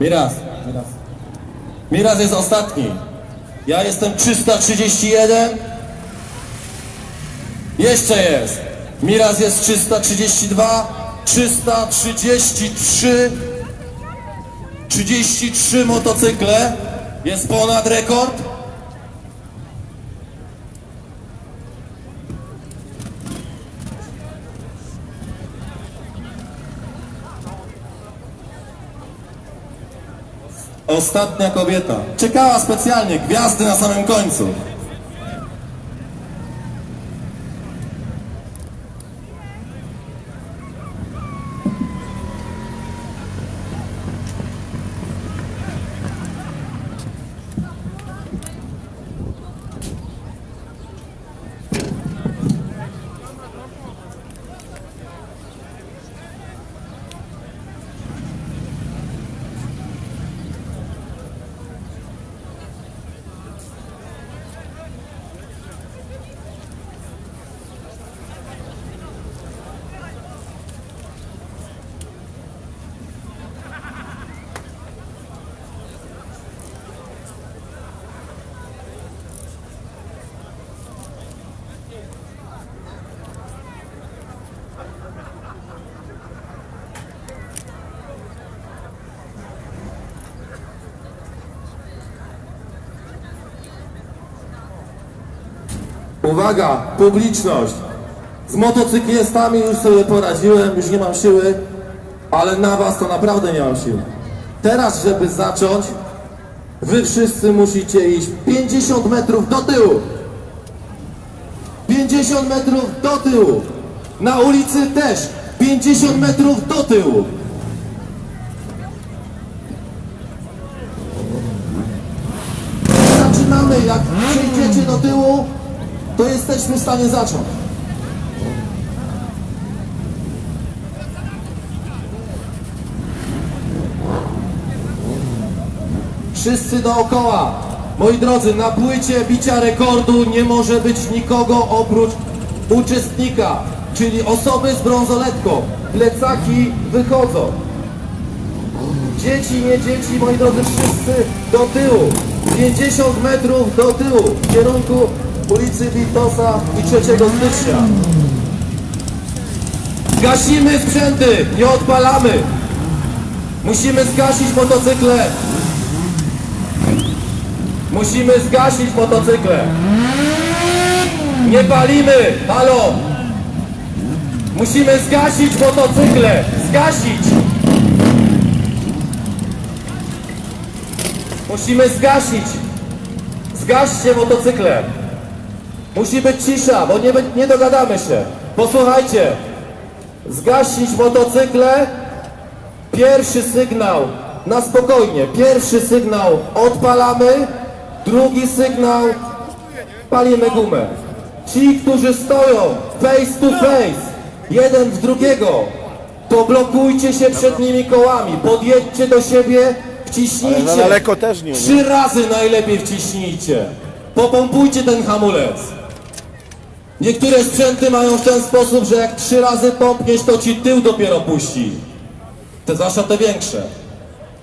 Miraz. Miraz. Miraz jest ostatni. Ja jestem 331. Jeszcze jest. Miraz jest 332. 333. 33 motocykle. Jest ponad rekord. Ostatnia kobieta. Czekała specjalnie, gwiazdy na samym końcu. Uwaga, publiczność. Z motocyklistami już sobie poradziłem, już nie mam siły, ale na was to naprawdę nie mam siły. Teraz, żeby zacząć, wy wszyscy musicie iść 50 metrów do tyłu. 50 metrów do tyłu. Na ulicy też 50 metrów do tyłu. Zaczynamy, jak przejdziecie do tyłu, to jesteśmy w stanie zacząć. Wszyscy dookoła. Moi drodzy, na płycie bicia rekordu nie może być nikogo oprócz uczestnika, czyli osoby z brązoletką. Plecaki wychodzą. Dzieci, nie dzieci, moi drodzy, wszyscy do tyłu. 50 metrów do tyłu w kierunku ulicy Witosa i 3 stycznia. Gasimy sprzęty, nie odpalamy. Musimy zgasić motocykle. Musimy zgasić motocykle. Nie palimy, halo. Musimy zgasić motocykle. Zgasić. Musimy zgasić. Zgaście motocykle. Musi być cisza, bo nie, nie dogadamy się. Posłuchajcie. Zgasić motocykle. Pierwszy sygnał na spokojnie. Pierwszy sygnał odpalamy. Drugi sygnał palimy gumę. Ci, którzy stoją face to face, jeden w drugiego, to blokujcie się przed nimi kołami. Podjedźcie do siebie, wciśnijcie. Ale na daleko też nie? Trzy razy najlepiej wciśnijcie. Popompujcie ten hamulec. Niektóre sprzęty mają w ten sposób, że jak trzy razy pompniesz, to ci tył dopiero puści. Te zwłaszcza te większe.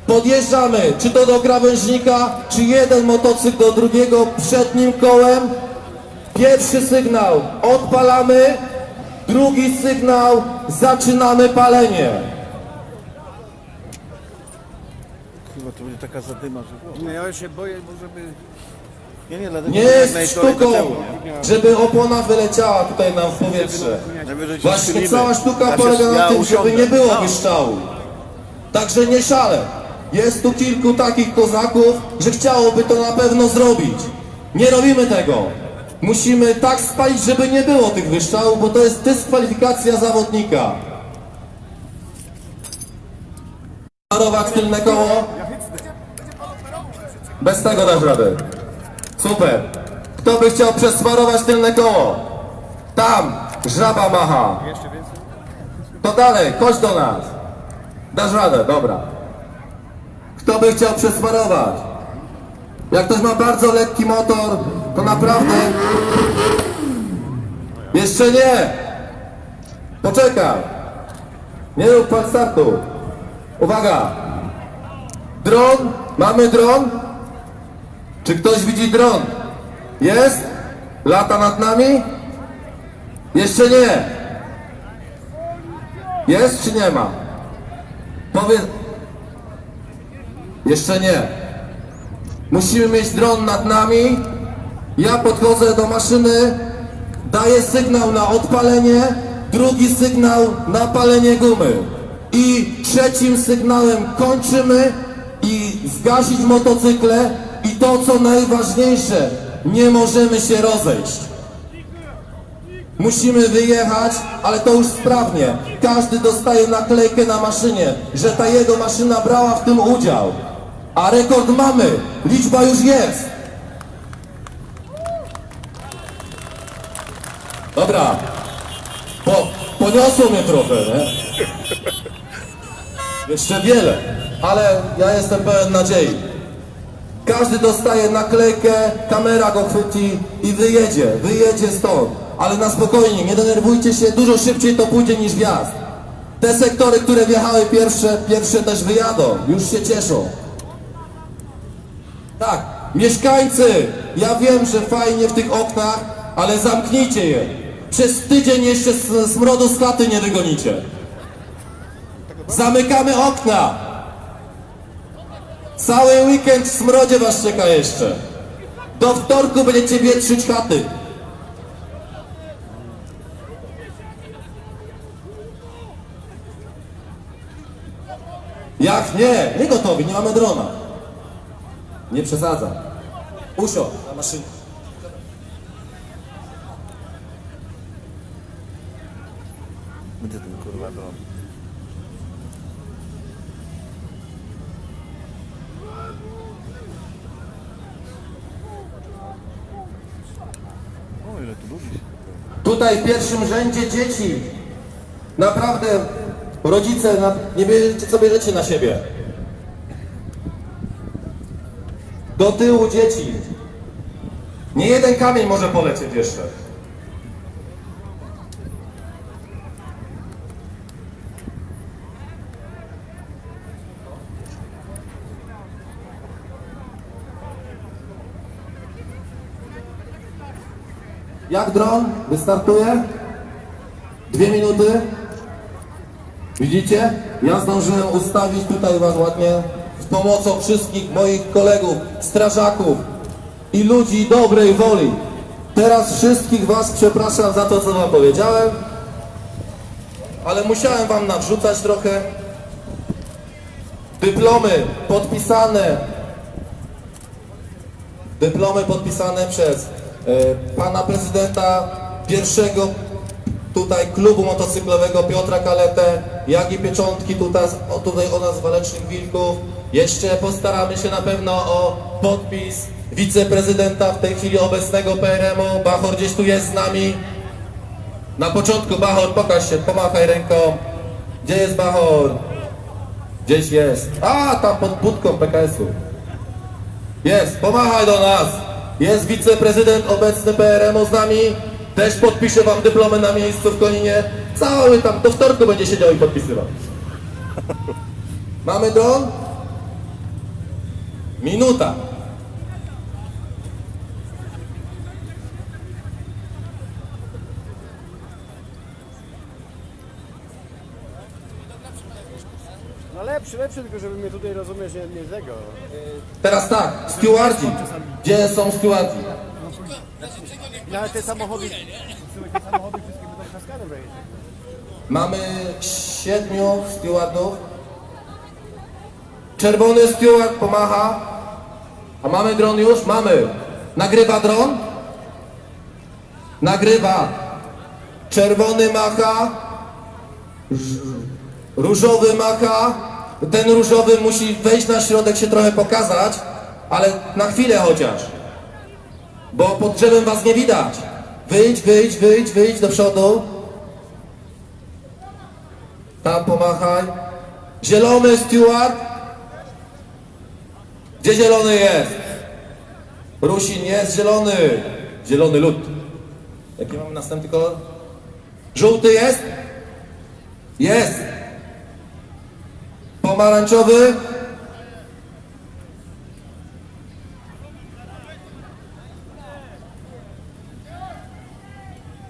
Podjeżdżamy, czy to do krawężnika, czy jeden motocykl do drugiego przednim kołem. Pierwszy sygnał odpalamy, drugi sygnał zaczynamy palenie. Chyba to będzie taka zadyma, że... Nie, ja się boję, bo żeby... Nie, nie, dlatego Nie jest sztuką, żeby opona wyleciała tutaj nam w powietrze. Właśnie cała sztuka się- polega na tym, żeby nie było No. wyszczału. Także nie szale. Jest tu kilku takich kozaków, że chciałoby to na pewno zrobić. Nie robimy tego. Musimy tak spalić, żeby nie było tych wyszczałów, bo to jest dyskwalifikacja zawodnika. Parować tylne koło. Bez tego dasz radę. Super. Kto by chciał przesmarować tylne koło? Tam, żaba macha. To dalej, chodź do nas. Dasz radę, dobra. Kto by chciał przesmarować? Jak ktoś ma bardzo lekki motor, to naprawdę... Jeszcze nie! Poczekaj! Nie rób pan startu. Uwaga! Dron? Mamy dron? Czy ktoś widzi dron? Jest? Lata nad nami? Jeszcze nie. Jest czy nie ma? Powiedz. Jeszcze nie. Musimy mieć dron nad nami. Ja podchodzę do maszyny, daję sygnał na odpalenie, drugi sygnał na palenie gumy. I trzecim sygnałem kończymy i zgasić motocykle to co najważniejsze, nie możemy się rozejść. Musimy wyjechać, ale to już sprawnie. Każdy dostaje naklejkę na maszynie, że ta jego maszyna brała w tym udział. A rekord mamy, liczba już jest. Dobra, po, poniosło mnie trochę, nie? Jeszcze wiele, ale ja jestem pełen nadziei. Każdy dostaje naklejkę, kamera go chwyci i wyjedzie, wyjedzie stąd. Ale na spokojnie, nie denerwujcie się, dużo szybciej to pójdzie niż wjazd. Te sektory, które wjechały pierwsze, pierwsze też wyjadą, już się cieszą. Tak, mieszkańcy, ja wiem, że fajnie w tych oknach, ale zamknijcie je. Przez tydzień jeszcze smrodu z chaty nie wygonicie. Zamykamy okna. Cały weekend w smrodzie was czeka jeszcze. Do wtorku będziecie wietrzyć chaty. Jak nie? Nie gotowi, nie mamy drona. Nie przesadzam. Usio, na maszynę. Będzie ten kurwa dron. Tutaj w pierwszym rzędzie dzieci. Naprawdę, rodzice, nie bierzecie co bierzecie na siebie. Do tyłu dzieci. Nie jeden kamień może polecieć jeszcze. Jak dron wystartuje? Dwie minuty. Widzicie? Ja zdążyłem ustawić tutaj was ładnie z pomocą wszystkich moich kolegów, strażaków i ludzi dobrej woli. Teraz wszystkich was przepraszam za to, co wam powiedziałem, ale musiałem wam nawrzucać trochę. Dyplomy podpisane dyplomy podpisane przez pana prezydenta pierwszego tutaj klubu motocyklowego Piotra Kaletę, jak i pieczątki tutaj, tutaj o nas Walecznych Wilków. Jeszcze postaramy się na pewno o podpis wiceprezydenta w tej chwili obecnego PRM-u. Bachor gdzieś tu jest z nami. Na początku Bachor, pokaż się, pomachaj ręką. Gdzie jest Bachor? Gdzieś jest. A, tam pod budką PKS-u. Jest, pomachaj do nas. Jest wiceprezydent obecny PRM-u z nami. Też podpisze wam dyplomę na miejscu w Koninie. Cały tam, do wtorku będzie siedział i podpisywał. Mamy dron? Minuta. No lepszy, lepszy, tylko żeby mnie tutaj rozumiesz, nie, nie tego. Teraz tak, stewardzi. Gdzie są stewardzi? No ale te samochody, te samochody wszystkie będą. Mamy siedmiu stewardów. Czerwony steward pomacha. A mamy dron już? Mamy. Nagrywa dron? Nagrywa. Czerwony macha. Różowy macha. Ten różowy musi wejść na środek, się trochę pokazać, ale na chwilę chociaż. Bo pod drzewem was nie widać. Wyjdź, wyjdź, wyjdź, wyjdź do przodu. Tam pomachaj. Zielony steward. Gdzie zielony jest? Rusin jest zielony. Zielony lód. Jaki mamy następny kolor? Żółty jest? Jest pomarańczowy.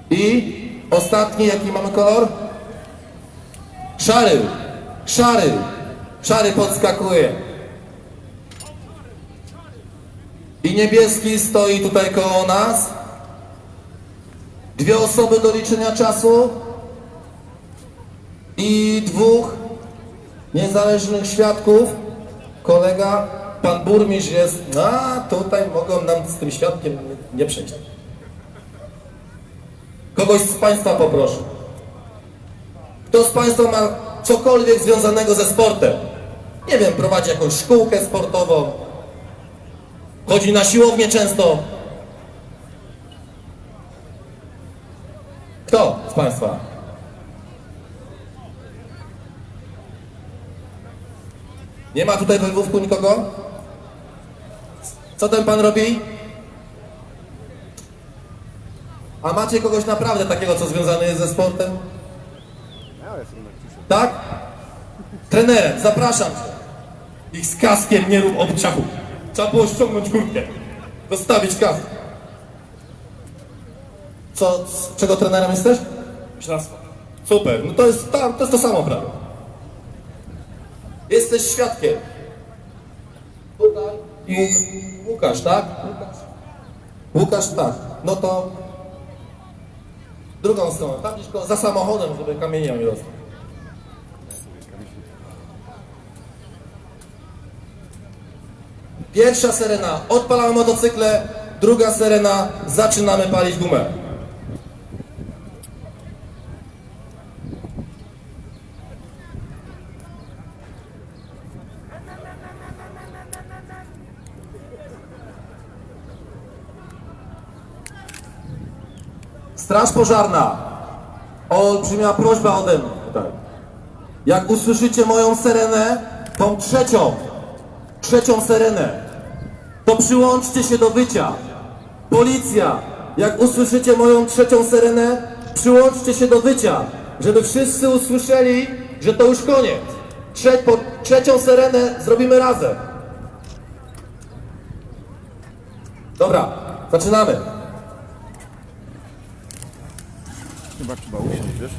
I ostatni, jaki mamy kolor? Szary, szary, szary podskakuje. I niebieski stoi tutaj koło nas. Dwie osoby do liczenia czasu i dwóch niezależnych świadków. Kolega, pan burmistrz jest, a tutaj mogą nam z tym świadkiem nie- nie przejść. Kogoś z Państwa poproszę. Kto z Państwa ma cokolwiek związanego ze sportem? Nie wiem, prowadzi jakąś szkółkę sportową, chodzi na siłownię często. Kto z Państwa? Nie ma tutaj we Lwówku nikogo? Co ten Pan robi? A macie kogoś naprawdę takiego, co związany jest ze sportem? Tak? Trenerem, zapraszam cię. Ich z kaskiem nie rób obciachu. Trzeba było ściągnąć kurtkę. Dostawić kask. Co, z czego trenerem jesteś? Śledztwa. Super, no to jest, ta, to jest to samo prawo. Jesteś świadkiem. Tutaj. Łuk- Łukasz, tak? Łukasz. Tak. No to drugą stronę. Tam gdzieś za samochodem, żeby kamienia mi rosły. Pierwsza syrena, odpalamy motocykle, druga syrena, zaczynamy palić gumę. Straż pożarna, olbrzymia prośba ode mnie tutaj. Jak usłyszycie moją syrenę, tą trzecią, trzecią syrenę, to przyłączcie się do wycia. Policja, jak usłyszycie moją trzecią syrenę, przyłączcie się do wycia, żeby wszyscy usłyszeli, że to już koniec. Trze trzecią syrenę zrobimy razem. Dobra, zaczynamy. Chyba trzeba usiąść, wiesz?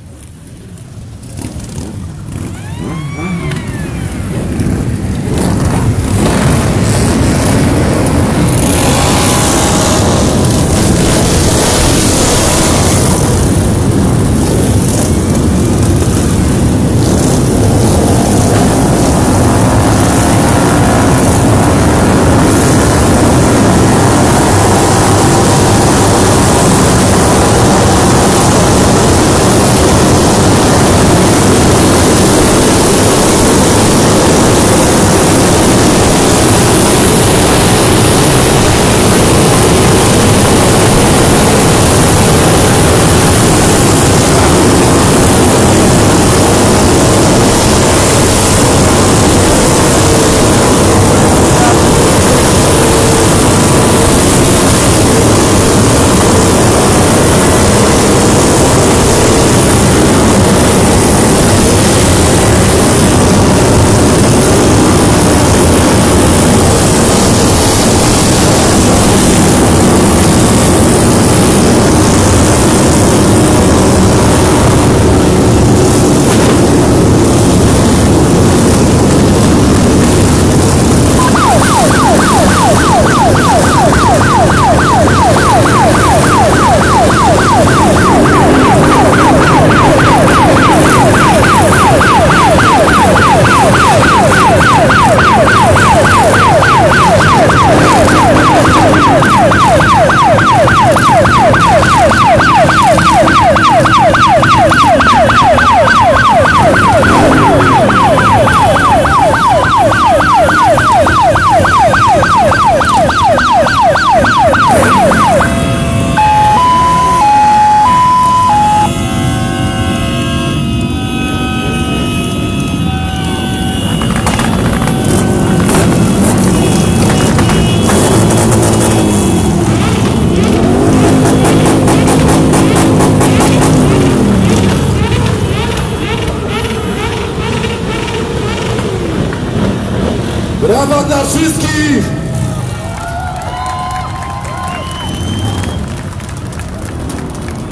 Dla wszystkich!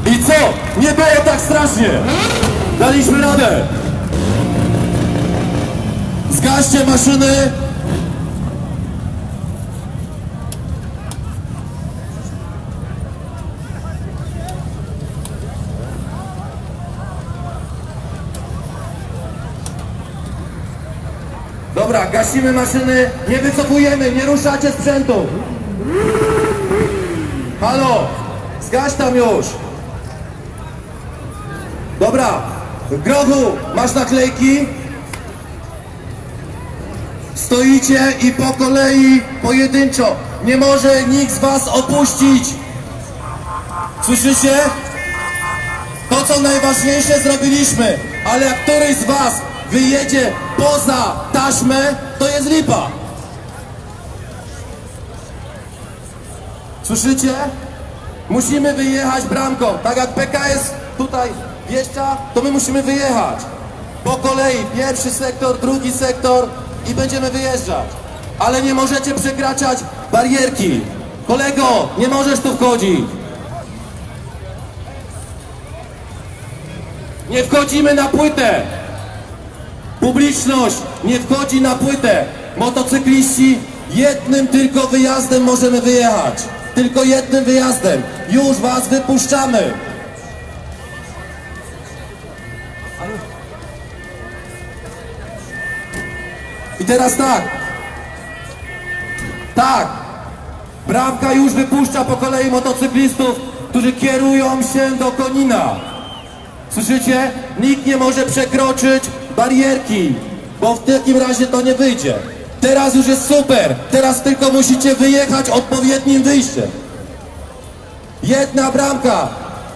I co Nie było tak strasznie! Daliśmy radę! Zgaście maszyny! Dobra, gasimy maszyny, nie wycofujemy, nie ruszacie sprzętu. Halo, zgaś tam już. Dobra, Grogu, masz naklejki? Stoicie i po kolei, pojedynczo. Nie może nikt z was opuścić. Słyszycie? To, co najważniejsze zrobiliśmy, ale jak któryś z was wyjedzie poza taśmę, to jest lipa. Słyszycie? Musimy wyjechać bramką. Tak jak PKS tutaj wjeżdża, to my musimy wyjechać. Po kolei, pierwszy sektor, drugi sektor i będziemy wyjeżdżać. Ale nie możecie przekraczać barierki. Kolego, nie możesz tu wchodzić. Nie wchodzimy na płytę. Publiczność nie wchodzi na płytę. Motocykliści jednym tylko wyjazdem możemy wyjechać. Tylko jednym wyjazdem. Już was wypuszczamy. I teraz tak. Tak. Bramka już wypuszcza po kolei motocyklistów, którzy kierują się do Konina. Słyszycie? Nikt nie może przekroczyć barierki, bo w takim razie to nie wyjdzie. Teraz już jest super. Teraz tylko musicie wyjechać odpowiednim wyjściem. Jedna bramka.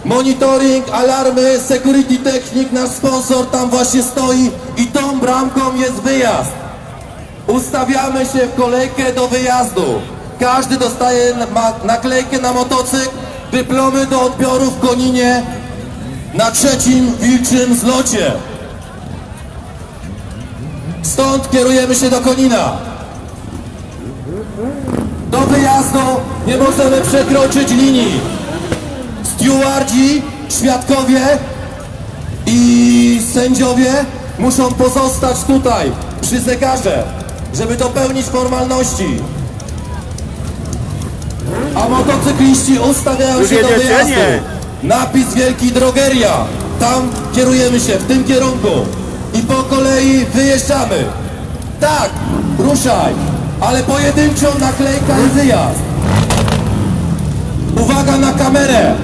Monitoring, alarmy, security technik, nasz sponsor tam właśnie stoi i tą bramką jest wyjazd. Ustawiamy się w kolejkę do wyjazdu. Każdy dostaje naklejkę na motocykl, dyplomy do odbioru w Koninie na trzecim wilczym zlocie. Stąd kierujemy się do Konina. Do wyjazdu nie możemy przekroczyć linii. Stewardzi, świadkowie i sędziowie muszą pozostać tutaj przy zegarze, żeby dopełnić formalności. A motocykliści ustawiają Już się do jedziecie? wyjazdu. Nie. Napis Wielki Drogeria. Tam kierujemy się, w tym kierunku. I po kolei wyjeżdżamy. Tak, ruszaj. Ale pojedynczą naklejka i wyjazd. Uwaga na kamerę.